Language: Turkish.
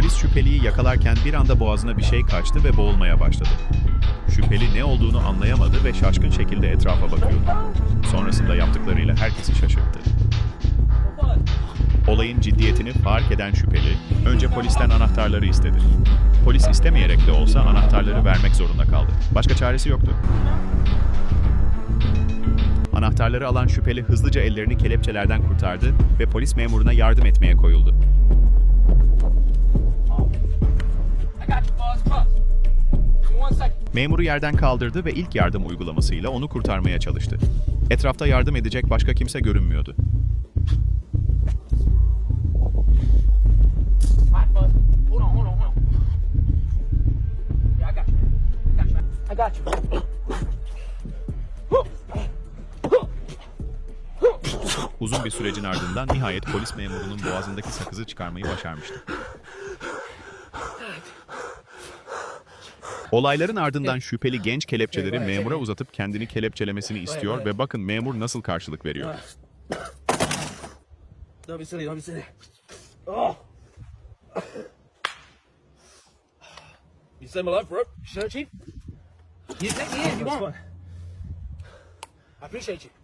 Polis şüpheliyi yakalarken bir anda boğazına bir şey kaçtı ve boğulmaya başladı. Şüpheli ne olduğunu anlayamadı ve şaşkın şekilde etrafa bakıyordu. Sonrasında yaptıklarıyla herkesi şaşırttı. Olayın ciddiyetini fark eden şüpheli, önce polisten anahtarları istedi. Polis istemeyerek de olsa anahtarları vermek zorunda kaldı. Başka çaresi yoktu. Anahtarları alan şüpheli hızlıca ellerini kelepçelerden kurtardı ve polis memuruna yardım etmeye koyuldu. Memuru yerden kaldırdı ve ilk yardım uygulamasıyla onu kurtarmaya çalıştı. Etrafta yardım edecek başka kimse görünmüyordu. Uzun bir sürecin ardından nihayet polis memurunun boğazındaki sakızı çıkarmayı başarmıştı. Olayların ardından şüpheli genç kelepçeleri memura uzatıp kendini kelepçelemesini istiyor ve bakın memur nasıl karşılık veriyor. Oh. You symbol up, bro. Sure, Chief? You take me in if you want. I appreciate you.